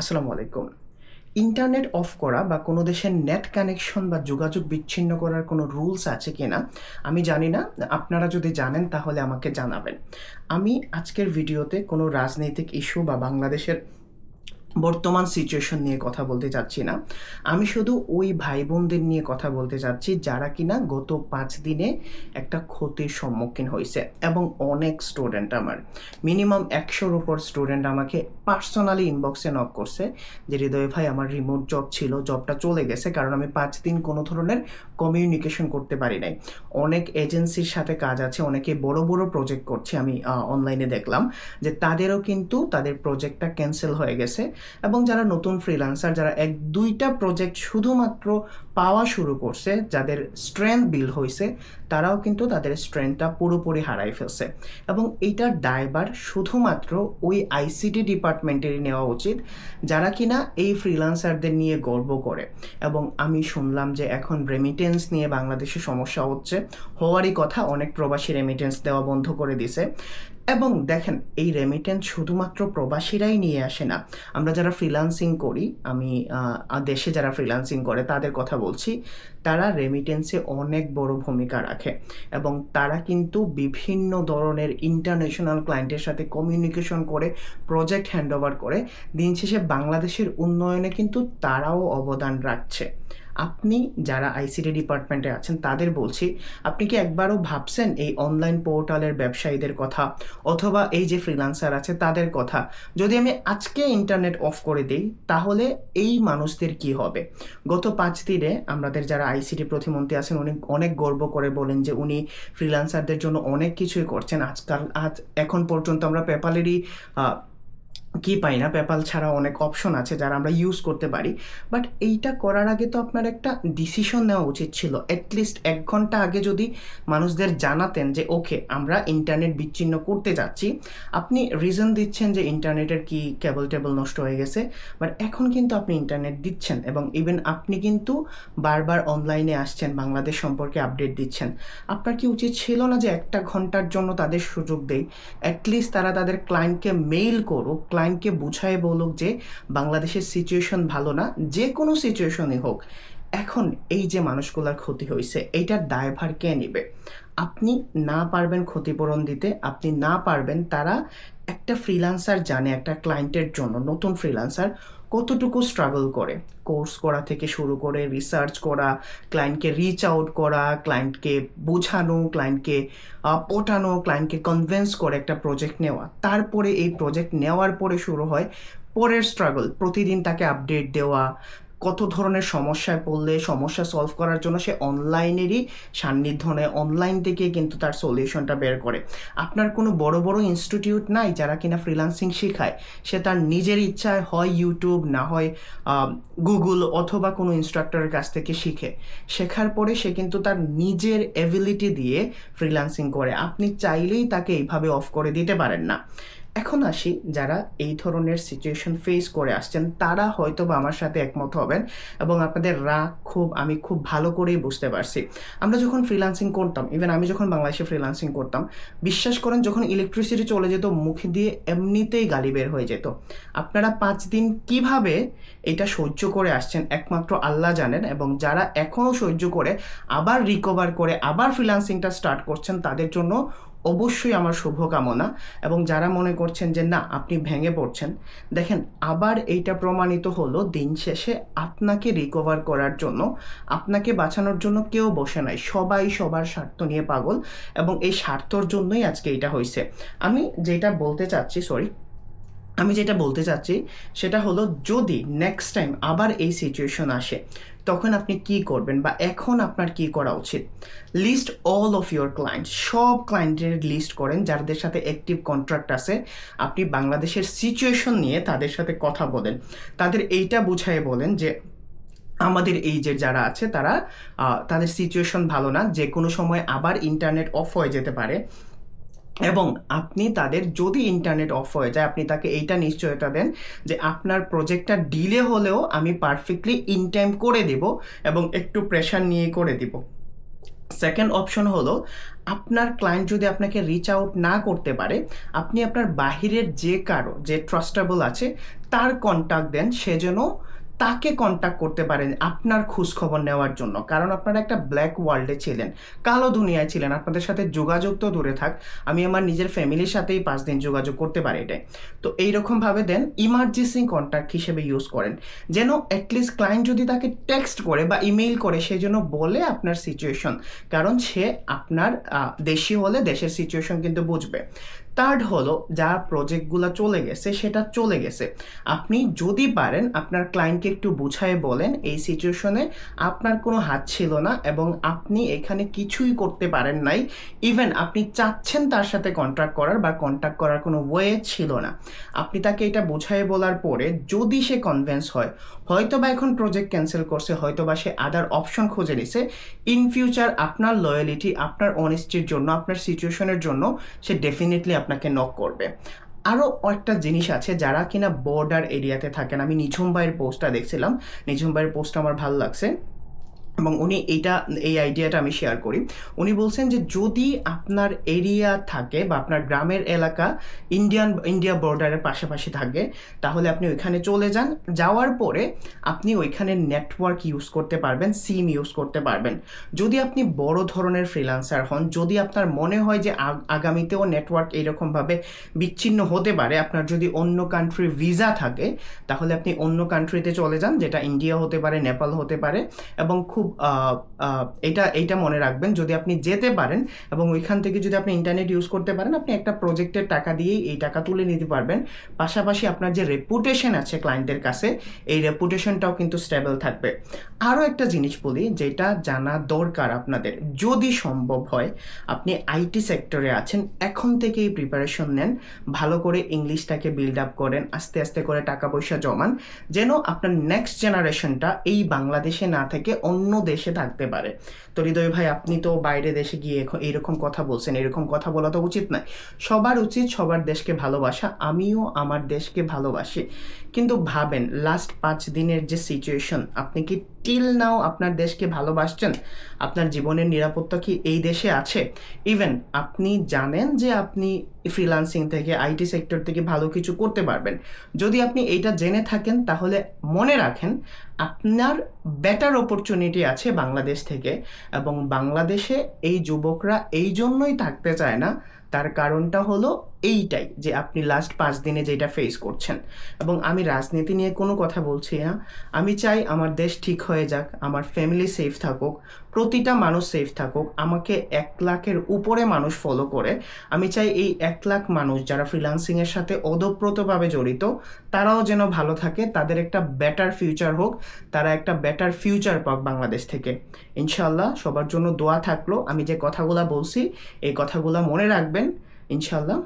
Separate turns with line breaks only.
আসসালামু আলাইকুম। Internet of করা বা কোনো দেশের নেট কানেকশন বা যোগাযোগ বিচ্ছিন্ন করার কোনো রুলস আছে কি না আমি জানি না। আপনারা যদি জানেন, তাহলে আমাকে জানাবেন। আমি আজকের ভিডিওতে কোনো রাজনৈতিক ইস্যু বা বাংলাদেশের বর্তমান সিচুয়েশন নিয়ে কথা বলতে চাচ্ছি না। আমি শুধু ওই ভাই বোনদের নিয়ে কথা বলতে চাচ্ছি যারা কিনা গত পাঁচ দিনে একটা ক্ষতির সম্মুখীন হয়েছে এবং অনেক স্টুডেন্ট আমার। মিনিমাম একশোর উপর স্টুডেন্ট আমাকে পার্সোনালি ইনবক্সে নক করছে যে, হৃদয় ভাই, আমার রিমোট জব ছিল জবটা চলে গেছে, কারণ আমি পাঁচ দিন কোনো ধরনের কমিউনিকেশন করতে পারি নাই। অনেক এজেন্সির সাথে কাজ আছে, অনেকে বড় বড় প্রজেক্ট করছে, আমি অনলাইনে দেখলাম যে, তাদেরও কিন্তু তাদের প্রজেক্টটা ক্যান্সেল হয়ে গেছে। এবং যারা নতুন ফ্রিল্যান্সার যারা এক, দুইটা প্রজেক্ট শুধুমাত্র পাওয়া শুরু করছে, যাদের স্ট্রেংথ বিল হয়েছে তারাও কিন্তু তাদের স্ট্রেংথটা পুরোপুরি হারাই ফেলছে। এবং এইটার দায়বার শুধুমাত্র ওই আইসিটি ডিপার্টমেন্টেরই নেওয়া উচিত, যারা কিনা এই ফ্রিল্যান্সারদের নিয়ে গর্ব করে। এবং আমি শুনলাম যে এখন রেমিটেন্স নিয়ে বাংলাদেশে সমস্যা হচ্ছে, হওয়ারই কথা অনেক প্রবাসী রেমিটেন্স দেওয়া বন্ধ করে দিছে এবং দেখেন, এই রেমিটেন্স শুধুমাত্র প্রবাসীরাই নিয়ে আসে না। আমরা যারা ফ্রিল্যান্সিং করি, আমি দেশে যারা ফ্রিল্যান্সিং করে, তাদের কথা বলছি, তারা রেমিটেন্সে অনেক বড় ভূমিকা রাখে এবং তারা কিন্তু বিভিন্ন ধরনের ইন্টারন্যাশনাল ক্লায়েন্টের সাথে কমিউনিকেশন করে প্রজেক্ট হ্যান্ডওভার করে, দিন শেষে বাংলাদেশের উন্নয়নে কিন্তু তারাও অবদান রাখছে। আপনি যারা আইসিটি ডিপার্টমেন্টে আছেন, তাদের বলছি, আপনি কি একবারও ভাবছেন এই অনলাইন পোর্টালের ব্যবসায়ীদের কথা? অথবা এই যে ফ্রিল্যান্সার আছে, তাদের কথা? যদি আমি আজকে ইন্টারনেট অফ করে দিই, তাহলে এই মানুষদের কি হবে? গত পাঁচ দিনে আমাদের যারা আইসিটি প্রতিমন্ত্রী আছেন, উনি অনেক গর্ব করে বলেন যে উনি ফ্রিল্যান্সারদের জন্য অনেক কিছুই করছেন। আজকাল, আজ, এখন পর্যন্ত আমরা পেপালেরই কি পাই না পেপাল ছাড়া অনেক অপশন আছে যারা আমরা ইউজ করতে পারি। বাট এইটা করার আগে তো আপনার একটা ডিসিশন নেওয়া উচিত ছিল। অ্যাটলিস্ট এক ঘণ্টা আগে যদি মানুষদের জানাতেন যে ওকে আমরা ইন্টারনেট বিচ্ছিন্ন করতে যাচ্ছি। আপনি রিজন দিচ্ছেন যে ইন্টারনেটের কি কেবল টেবল নষ্ট হয়ে গেছে। বাট এখন কিন্তু আপনি ইন্টারনেট দিচ্ছেন এবং ইভেন আপনি কিন্তু বারবার অনলাইনে আসছেন, বাংলাদেশ সম্পর্কে আপডেট দিচ্ছেন। আপনার কি উচিত ছিল না যে, একটা ঘণ্টার জন্য তাদের সুযোগ দেই? অ্যাটলিস্ট তারা তাদের ক্লায়েন্টকে মেইল করুক ক্লায়েন্টকে বুঝায় বলুক যে বাংলাদেশের সিচুয়েশন ভালো না, যে কোনো সিচুয়েশনই হোক, এখন এই যে মানুষগুলোর ক্ষতি হয়েছে এইটার দায়ভার কে নেবে? আপনি না পারবেন ক্ষতিপূরণ দিতে, আপনি না পারবেন, তারা একটা ফ্রিলান্সার জানে, একটা ক্লায়েন্টের জন্য, নতুন ফ্রিল্যান্সার কতটুকু স্ট্রাগল করে? কোর্স করা থেকে শুরু করে রিসার্চ করা ক্লায়েন্টকে রিচ আউট করা ক্লায়েন্টকে বোঝানো ক্লায়েন্টকে পটানো ক্লায়েন্টকে কনভিন্স করে একটা প্রজেক্ট নেওয়া। তারপরে এই প্রজেক্ট নেওয়ার পরে শুরু হয় পরের স্ট্রাগল প্রতিদিন তাকে আপডেট দেওয়া কত ধরনের সমস্যায় পড়লে সমস্যা সলভ করার জন্য সে অনলাইনেরই সান্নিধ্য নেয় অনলাইন থেকে কিন্তু তার সলিউশনটা বের করে। আপনার কোনো বড় বড় ইনস্টিটিউট নাই যারা কিনা ফ্রিল্যান্সিং শেখায়? সে তার নিজের ইচ্ছায় হয় ইউটিউব না হয় গুগল অথবা কোনো ইনস্ট্রাক্টরের কাছ থেকে শিখে। শেখার পরে সে কিন্তু তার নিজের এবিলিটি দিয়ে ফ্রিল্যান্সিং করে। আপনি চাইলেই তাকে এইভাবে অফ করে দিতে পারেন না। এখন আসি যারা এই ধরনের সিচুয়েশন ফেস করে আসছেন, তারা হয়তো বা আমার সাথে একমত হবেন এবং আপনাদের রাগ খুব, আমি খুব ভালো করেই বুঝতে পারছি। আমরা যখন ফ্রিল্যান্সিং করতাম ইভেন আমি যখন বাংলাদেশে ফ্রিল্যান্সিং করতাম, বিশ্বাস করেন যখন ইলেকট্রিসিটি চলে যেত, মুখ দিয়ে এমনিতেই গালি বের হয়ে যেত। আপনারা পাঁচ দিন কীভাবে এটা সহ্য করে আসছেন, একমাত্র আল্লাহ জানেন এবং যারা এখনও সহ্য করে, আবার রিকভার করে, আবার ফ্রিল্যান্সিংটা স্টার্ট করছেন, তাদের জন্য অবশ্যই আমার শুভকামনা এবং যারা মনে করছেন যে না, আপনি ভেঙে পড়ছেন, দেখেন, আবার এইটা প্রমাণিত হলো দিন শেষে আপনাকে রিকভার করার জন্য, আপনাকে বাঁচানোর জন্য কেউ বসে নাই। সবাই সবার স্বার্থ নিয়ে পাগল এবং এই স্বার্থর জন্যই আজকে এটা হয়েছে আমি যেটা বলতে চাচ্ছি সরি আমি যেটা বলতে চাচ্ছি, সেটা হলো যদি নেক্সট টাইম আবার এই সিচুয়েশন আসে, তখন আপনি কি করবেন বা এখন আপনার কি করা উচিত? List all of your client সব ক্লায়েন্টের লিস্ট করেন যাদের সাথে অ্যাক্টিভ কন্ট্রাক্ট আছে। আপনি বাংলাদেশের সিচুয়েশন নিয়ে তাদের সাথে কথা বলেন। তাদের এইটা বুঝাই বলেন যে, আমাদের এই যে যারা আছে, তারা তাদের সিচুয়েশন ভালো না। যে কোনো সময় আবার ইন্টারনেট অফ হয়ে যেতে পারে। এবং আপনি তাদের যদি ইন্টারনেট অফ হয়ে যায়, আপনি তাকে এইটা নিশ্চয়তা দেন যে আপনার প্রজেক্টটা ডিলে হলেও আমি পারফেক্টলি ইন টাইম করে দেব এবং একটু প্রেশার নিয়ে করে দিব। সেকেন্ড অপশন হলো, আপনার ক্লায়েন্ট যদি আপনাকে রিচ আউট না করতে পারে, আপনি আপনার বাহিরের যে কারও, যে ট্রাস্টেবল আছে, তার কন্ট্যাক্ট দেন, সে যেন তাকে কন্ট্যাক্ট করতে পারেন আপনার খোঁজ খবর নেওয়ার জন্য। কারণ আপনারা একটা ব্ল্যাক ওয়ার্ল্ডে ছিলেন, কালো দুনিয়ায় ছিলেন। আপনাদের সাথে যোগাযোগ তো দূরে থাক, আমি আমার নিজের ফ্যামিলির সাথেই পাঁচ দিন যোগাযোগ করতে পারি এটাই। তো এইরকমভাবে দেন ইমার্জেন্সি কন্ট্যাক্ট হিসেবে ইউজ করেন। যেন অ্যাটলিস্ট ক্লায়েন্ট যদি তাকে টেক্সট করে বা ইমেইল করে, সে যেন বলে আপনার সিচুয়েশন কারণ সে আপনার দেশি হলে দেশের সিচুয়েশন কিন্তু বুঝবে। থার্ড হলো যা প্রজেক্টগুলো চলে গেছে, সেটা চলে গেছে। আপনি যদি পারেন, আপনার ক্লায়েন্টকে একটু বুঝায় বলেন এই সিচুয়েশনে আপনার কোনো হাত ছিল না এবং আপনি এখানে কিছুই করতে পারেন নাই। ইভেন আপনি চাচ্ছেন তার সাথে কন্ট্যাক্ট করার, বা কন্ট্যাক্ট করার কোনো ওয়ে ছিল না। আপনি তাকে এটা বুঝায় বলার পরে যদি সে কনভেন্স হয় হয়তো বা এখন প্রজেক্ট ক্যান্সেল করছে হয়তো বা সে আদার অপশন খুঁজে নিছে। ইন ফিউচার আপনার লয়ালিটি আপনার অনেস্টির জন্য, আপনার সিচুয়েশনের জন্য সে ডেফিনেটলি আপনাকে নক করবে। আরও একটা জিনিস আছে যারা কিনা বর্ডার এরিয়াতে থাকেন। আমি নিঝুম ভাইয়ের পোস্টটা দেখছিলাম। নিঝুম ভাইয়ের পোস্ট আমার ভালো লাগছে। এবং উনি এইটা, এই আইডিয়াটা আমি শেয়ার করি। উনি বলছেন যে, যদি আপনার এরিয়া থাকে বা আপনার গ্রামের এলাকা ইন্ডিয়ান ইন্ডিয়া বর্ডারের পাশাপাশি থাকে, তাহলে আপনি ওইখানে চলে যান। যাওয়ার পরে আপনি ওইখানে নেটওয়ার্ক ইউজ করতে পারবেন সিম ইউজ করতে পারবেন। যদি আপনি বড় ধরনের ফ্রিল্যান্সার হন, যদি আপনার মনে হয় যে, আগ- আগামীতেও নেটওয়ার্ক এইরকমভাবে বিচ্ছিন্ন হতে পারে, আপনার যদি অন্য কান্ট্রির ভিসা থাকে, তাহলে আপনি অন্য কান্ট্রিতে চলে যান, যেটা ইন্ডিয়া হতে পারে নেপাল হতে পারে, এবং খুব আহ, এটা এইটা মনে রাখবেন যদি আপনি যেতে পারেন এবং ওইখান থেকে যদি আপনি ইন্টারনেট ইউজ করতে পারেন আপনি একটা প্রজেক্টের টাকা দিয়েই এই টাকা তুলে নিতে পারবেন। পাশাপাশি আপনার যে রেপুটেশন আছে ক্লায়েন্টের কাছে এই রেপুটেশনটাও কিন্তু স্টেবল থাকবে। আরও একটা জিনিস বলি যেটা জানা দরকার আপনাদের। যদি সম্ভব হয় আপনি আইটি সেক্টরে আছেন এখন থেকেই প্রিপারেশন নেন ভালো করে ইংলিশটাকে বিল্ড আপ করেন আস্তে আস্তে করে টাকা পয়সা জমান যেন আপনার নেক্সট জেনারেশনটা এই বাংলাদেশে না থেকে অন্য দেশে থাকতে পারে। তো হৃদয় ভাই, আপনি তো বাইরে দেশে গিয়ে এরকম কথা বলছেন, এরকম কথা বলা তো উচিত নয়। সবার উচিত সবার দেশকে ভালোবাসা, আমিও আমার দেশকে ভালোবাসি। কিন্তু ভাবেন লাস্ট পাঁচ দিনের যে সিচুয়েশন আপনি কি টিল নাও আপনার দেশকে ভালোবাসছেন? আপনার জীবনের নিরাপত্তা কি এই দেশে আছে? ইভেন আপনি জানেন যে আপনি ফ্রিল্যান্সিং থেকে আইটি সেক্টর থেকে ভালো কিছু করতে পারবেন। যদি আপনি এইটা জেনে থাকেন, তাহলে মনে রাখেন, আপনার বেটার অপরচুনিটি আছে বাংলাদেশ থেকে এবং বাংলাদেশে এই যুবকরা এই জন্যই থাকতে চায় না। তার কারণটা হলো এইটাই যে আপনি লাস্ট পাঁচ দিনে যেটা ফেস করছেন। এবং আমি রাজনীতি নিয়ে কোনো কথা বলছি না। আমি চাই আমার দেশ ঠিক হয়ে যাক, আমার ফ্যামিলি সেফ থাকুক, প্রতিটা মানুষ সেফ থাকুক, আমাকে এক লাখের উপরে মানুষ ফলো করে। আমি চাই এই এক লাখ মানুষ যারা ফ্রিল্যান্সিংয়ের সাথে ওতপ্রোতভাবে জড়িত, তারাও যেন ভালো থাকে, তাদের একটা বেটার ফিউচার হোক, তারা একটা বেটার ফিউচার পাক বাংলাদেশ থেকে। ইনশাল্লাহ সবার জন্য দোয়া থাকল। আমি যে কথাগুলা বলছি, এই কথাগুলো মনে রাখবেন। ইনশাল্লাহ